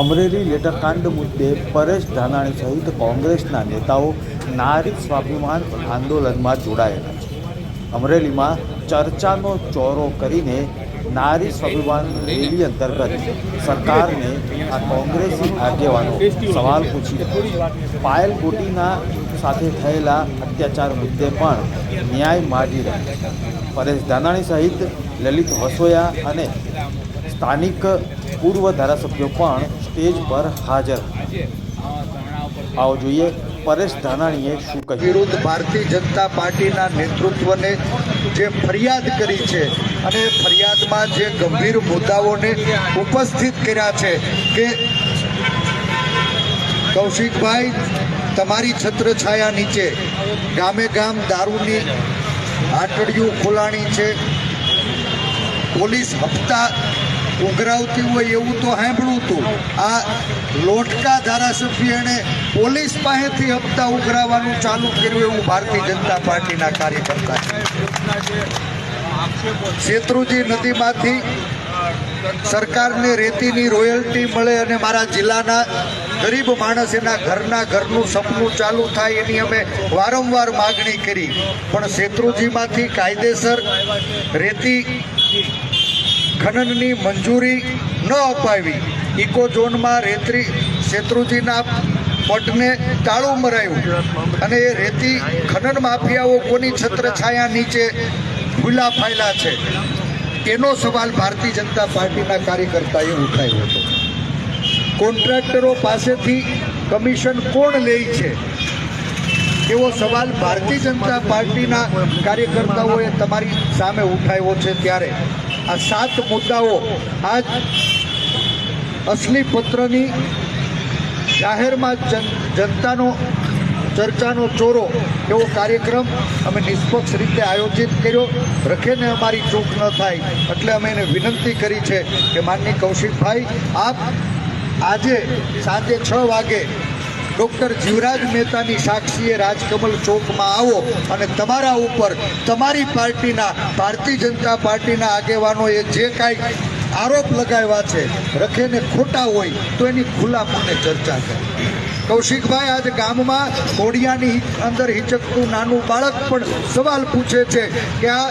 અમરેલી લેટરકાંડ મુદ્દે પરેશ ધાનાણી સહિત કોંગ્રેસના નેતાઓ નારી સ્વાભિમાન આંદોલનમાં જોડાયેલા છે. અમરેલીમાં ચર્ચાનો ચોરો કરીને નારી સ્વાભિમાન રેલી અંતર્ગત સરકારને આ કોંગ્રેસી આગેવાનો સવાલ પૂછી પાયલ ગોટીના સાથે થયેલા અત્યાચાર મુદ્દે પણ ન્યાય માગી રહ્યા પરેશ ધાનાણી સહિત લલિત વસોયા અને સ્થાનિક પૂર્વ ધારાસભ્યો પણ સ્ટેજ પર હાજર. આવો જોઈએ પરેશ ધાનાણીએ શું કહ્યું? વિરુદ્ધ ભારતીય જનતા પાર્ટીના નેતૃત્વને જે ફરિયાદ કરી છે અને ફરિયાદમાં જે ગંભીર મુદ્દાઓને ઉપસ્થિત કર્યા છે કે કૌશિકભાઈ, તમારી છત્રછાયા નીચે ગામે ગામ દારૂની આટડીયું ખોલાણી છે, પોલીસ હપ્તા ઉઘરાવતી હોય એવું તો સાંભળ્યું હતું આ લોટકા ધારાસભ્ય એણે પોલીસ પાસેથી હપ્તા ઉઘરાવવાનું ચાલુ કર્યું એવું ભારતીય જનતા પાર્ટીના કાર્યકર્તા છે. શેત્રુજી નદીમાંથી સરકારને રેતીની રોયલ્ટી મળે અને મારા જિલ્લાના ગરીબ માણસ એના ઘરના ઘરનું સપનું ચાલુ થાય એની અમે વારંવાર માગણી કરી. પણ શેત્રુજીમાંથી કાયદેસર રેતી ખનનની મંજૂરી ન અપાવી. ઇકો ઝોનમાં રેત્રી શેત્રુજીના પટને તાળું મરાયું અને એ રેતી ખનન માફિયાઓ કોની છત્રછાયા નીચે ભૂલા ફાયલા છે? એનો સવાલ ભારતીય જનતા પાર્ટીના કાર્યકર્તાએ ઉઠાવ્યો હતો. કોન્ટ્રાક્ટરો પાસેથી કમિશન કોણ લે છે? એવો સવાલ ભારતીય જનતા પાર્ટીના કાર્યકર્તાઓએ તમારી સામે ઉઠાવ્યો છે ત્યારે. આ સાત મુદ્દાઓ આજ અસલી પત્રની જાહેરમાં જન, જનતાનો ચર્ચાનો ચોરો એવો કાર્યક્રમ અમે નિષ્પક્ષ રીતે આયોજિત કર્યો. રખેને અમારી ચૂક ન થાય એટલે અમે એને વિનંતી કરી છે કે માનની કૌશિકભાઈ, આપ આજે સાંજે છ વાગે ડૉક્ટર જીવરાજ મહેતાની સાક્ષીએ રાજકમલ ચોકમાં આવો અને તમારા ઉપર તમારી પાર્ટીના, ભારતીય જનતા પાર્ટીના આગેવાનોએ જે કાંઈ આરોપ લગાવ્યા છે, રખેને ખોટા હોય તો એની ખુલ્લા મને ચર્ચા કરે. કૌશિકભાઈ, આજ ગામમાં કોડિયાની અંદર હિચકતું નાનું બાળક પણ સવાલ પૂછે છે કે આ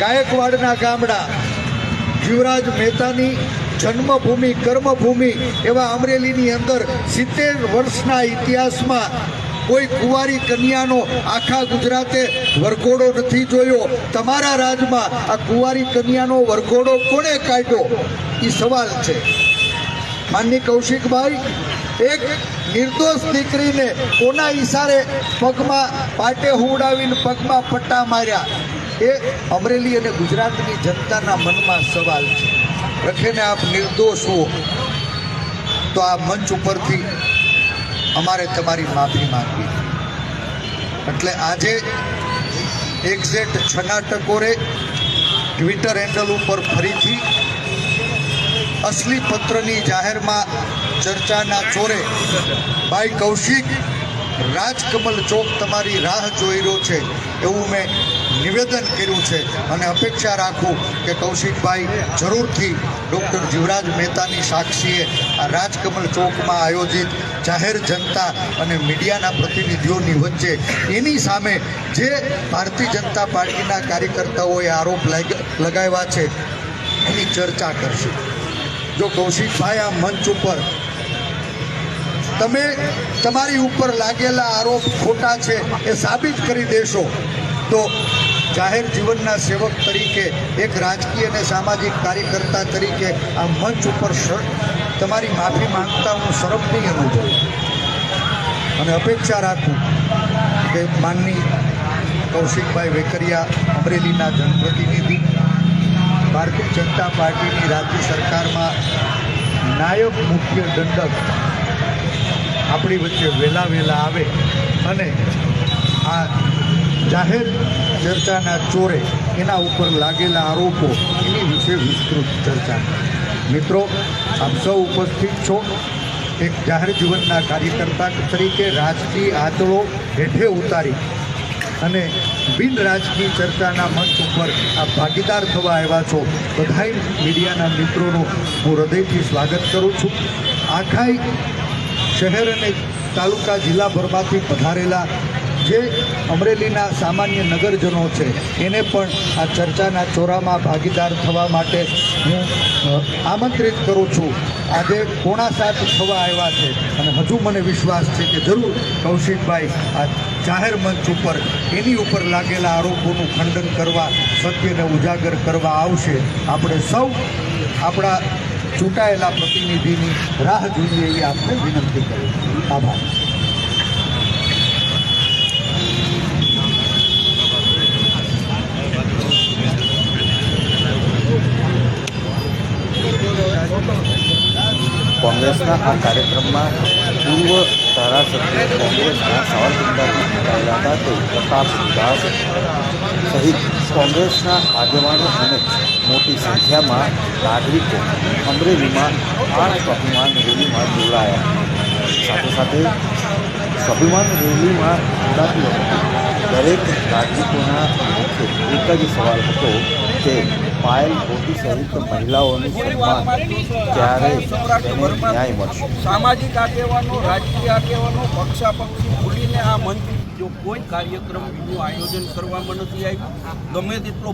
ગાયકવાડના ગામડા જીવરાજ મહેતાની જન્મભૂમિ, કર્મભૂમિ એવા અમરેલીની અંદર સિત્તેર વર્ષના ઇતિહાસમાં કોઈ કુંવારી કન્યાનો આખા ગુજરાતે વરઘોડો નથી જોયો. તમારા રાજમાં આ કુંવારી કન્યાનો વરઘોડો કોણે કાઢ્યો? એ સવાલ છે. માનની કૌશિકભાઈ, એક નિર્દોષ દીકરીને કોના ઈશારે પગમાં પાટે હુવડાવીને પગમાં પટ્ટા માર્યા? એ અમરેલી અને ગુજરાતની જનતાના મનમાં સવાલ છે. રખેને આપ નિર્દોષ હો, તો આ મંચ ઉપરથી અમારે તમારી માફી માંગવી. એટલે આજે એક્ઝેક્ટ છના ટકોરે ટ્વિટર હેન્ડલ ઉપર ફરીથી અસલી પત્રની જાહેરમાં ચર્ચાના ચોરે ભાઈ કૌશિક રાજકમલ ચોક તમારી રાહ જોઈ રહ્યો છે એવું મેં નિવેદન કર્યું છે અને અપેક્ષા રાખું કે કૌશિકભાઈ જરૂરથી ડૉક્ટર જીવરાજ મહેતાની સાક્ષીએ આ રાજકમલ ચોકમાં આયોજિત જાહેર જનતા અને મીડિયાના પ્રતિનિધિઓની વચ્ચે એની સામે જે ભારતીય જનતા પાર્ટીના કાર્યકર્તાઓએ આરોપ લાગ- લગાવ્યા છે એની ચર્ચા કરશે. જો કૌશિકભાઈ આ મંચ ઉપર તમે તમારી ઉપર લાગેલા આરોપ ખોટા છે એ સાબિત કરી દેશો. તો જાહેર જીવનના સેવક તરીકે, એક રાજકીય અને સામાજિક કાર્યકર્તા તરીકે આ મંચ ઉપર તમારી માફી માંગતા હું શરમ નહીં અનુભવું. અને અપેક્ષા રાખું કે માનની કૌશિકભાઈ વેકરિયા, અમરેલીના જનપ્રતિનિધિ, ભારતીય જનતા પાર્ટીની રાજ્ય સરકારમાં નાયબ મુખ્ય દંડક આપણી વચ્ચે વહેલા વહેલા આવે અને આ જાહેર ચર્ચાના ચોરે એના ઉપર લાગેલા આરોપો એની વિશે વિસ્તૃત ચર્ચા. મિત્રો, આપ સૌ ઉપસ્થિત છો એક જાહેર જીવનના કાર્યકર્તા તરીકે રાજકીય આંચળો હેઠે ઉતારી અને બિન રાજકીય ચર્ચાના મંચ ઉપર આ ભાગીદાર થવા આવ્યા છો. બધાય મીડિયાના મિત્રોનું હું હૃદયથી સ્વાગત કરું છું. આખાય શહેર અને તાલુકા જિલ્લાભરમાંથી પધારેલા જે અમરેલીના સામાન્ય નગરજનો છે, એને પણ આ ચર્ચાના ચોરામાં ભાગીદાર થવા માટે હું આમંત્રિત કરું છું. આજે કોણા સાથ થવા આવ્યા છે અને હજુ મને વિશ્વાસ છે કે જરૂર કૌશિકભાઈ આ જાહેર મંચ ઉપર એની ઉપર લાગેલા આરોપોનું ખંડન કરવા, સત્યને ઉજાગર કરવા આવશે. આપણે સૌ આપણા ચૂંટાયેલા પ્રતિનિધિની રાહ જોઈએ એવી આપણે વિનંતી કરી આભાર. કોંગ્રેસના આ કાર્યક્રમમાં પૂર્વ ધારાસભ્ય કોંગ્રેસના સાવરકુંડલાથી ચૂંટાયેલા હતા તે પ્રતાપ દાસ સહિત કોંગ્રેસના આગેવાનો અને મોટી સંખ્યામાં નાગરિકો અમરેલીમાં આ સ્વાભિમાન રેલીમાં જોડાયા. સાથે સાથે સ્વાભિમાન રેલીમાં જોડાતી વખતે દરેક નાગરિકોના મુખ્ય એક જ સવાલ હતો કે પાયલ મોટી સહિત મહિલાઓનું સન્માન ક્યારે તેને ન્યાય મળશે? સામાજિક આગેવાનો, રાજકીય આગેવાનો, પક્ષાપક્ષી ભૂલીને આ મંચ જો કોઈ કાર્યક્રમનું આયોજન કરવામાં નથી આવ્યું, ગમે તેટલો